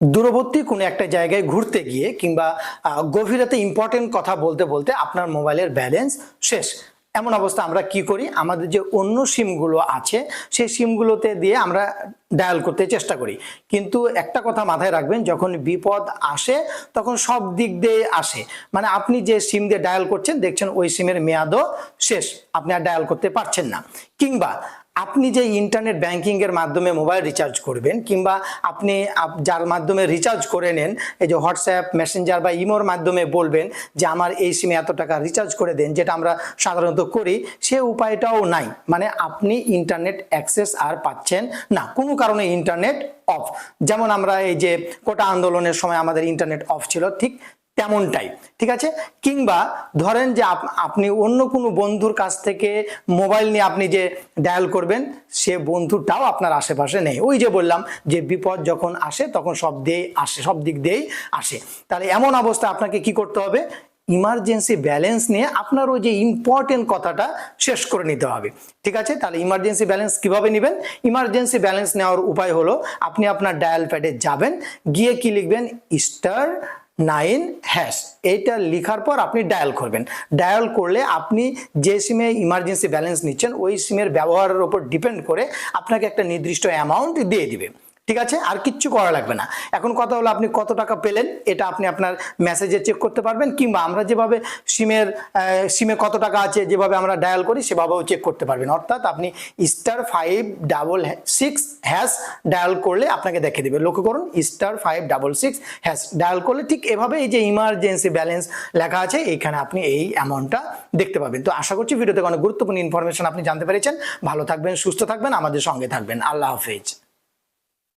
দূরবর্তী কোনো একটা জায়গায় ঘুরতে গিয়ে কিংবা গভীরাতে ইম্পর্টেন্ট কথা বলতে বলতে আপনার মোবাইলের ব্যালেন্স শেষ। এমন অবস্থা আমরা কি করি? আমাদের যে অন্য সিমগুলো আছে, সেই সিমগুলোতে দিয়ে আমরা ডায়াল করতে চেষ্টা করি। কিন্তু একটা কথা মাথায় রাখবেন, যখন বিপদ আসে, তখন সব দিক দিয়ে আসে। মানে আপনি যে সিম দিয়ে ডায়াল করছেন, দেখছেন ওই সিমের মেয়াদও শেষ। আপনি আর ডায়াল করতে পারছেন না। কিংবা আপনি যে ইন্টারনেট ব্যাংকিংয়ের মাধ্যমে মোবাইল রিচার্জ করবেন কিংবা আপনি আপ- যার মাধ্যমে রিচার্জ করে নেন, এই যে হোয়াটসঅ্যাপ মেসেঞ্জার বা ইমোর মাধ্যমে বলবেন যে আমার এই সিমে এত টাকা রিচার্জ করে দেন, যেটা আমরা সাধারণত করি, সে উপায়টাও নাই। মানে আপনি ইন্টারনেট অ্যাক্সেস আর পাচ্ছেন না। কোনো কারণে ইন্টারনেট অফ যেমন আমরা এই যে কোটা আন্দোলনের সময় আমাদের ইন্টারনেট অফ ছিল, ঠিক তেমনটাই, ঠিক আছে? কিংবা ধরেন যে আপ- আপনি অন্য কোনো বন্ধুর কাছ থেকে মোবাইল নিয়ে আপনি যে ডায়াল করবেন, সে বন্ধুটাও আপনার আশেপাশে নেই। ওই যে বললাম যে বিপদ যখন আসে, তখন সব দিয়েই আসে, সব দিক দিয়েই আসে। তাহলে এমন অবস্থা আপনাকে কি করতে হবে? ইমার্জেন্সি ব্যালেন্স নিয়ে আপনার ওই যে ইম্পর্টেন্ট কথাটা শেষ করে নিতে হবে। ঠিক আছে? তাহলে ইমার্জেন্সি ব্যালেন্স কীভাবে নেবেন? ইমার্জেন্সি ব্যালেন্স নেওয়ার উপায় হলো, আপনি আপনার ডায়াল প্যাডে যাবেন, গিয়ে কি লিখবেন? Star nine hash. এইটা লেখার পর আপনি ডায়াল করবেন। ডায়াল করলে আপনি যে সিমে ইমার্জেন্সি ব্যালেন্স নিচ্ছেন, ওই সিমের ব্যবহারের ওপর ডিপেন্ড করে আপনাকে একটা নির্দিষ্ট অ্যামাউন্ট দিয়ে দিবে। ঠিক আছে? আর কিচ্ছু করা লাগবে না। এখন কথা হলো আপনি কত টাকা পেলেন, এটা আপনি আপনার মেসেজে চেক করতে পারবেন, কিংবা আমরা যেভাবে সিমের সিমে কত টাকা আছে, যেভাবে আমরা ডায়াল করি, সেভাবেও চেক করতে পারবেন। অর্থাৎ আপনি star five double six hash dial করলে আপনাকে দেখে দেবে। লক্ষ্য করুন star five double six hash dial করলে ঠিক এভাবে এই যে ইমার্জেন্সি ব্যালেন্স লেখা আছে, এইখানে আপনি এই অ্যামাউন্টটা দেখতে পাবেন। তো আশা করছি ভিডিওতে অনেক গুরুত্বপূর্ণ ইনফরমেশন আপনি জানতে পেরেছেন। ভালো থাকবেন, সুস্থ থাকবেন, আমাদের সঙ্গে থাকবেন। আল্লাহ হাফেজ।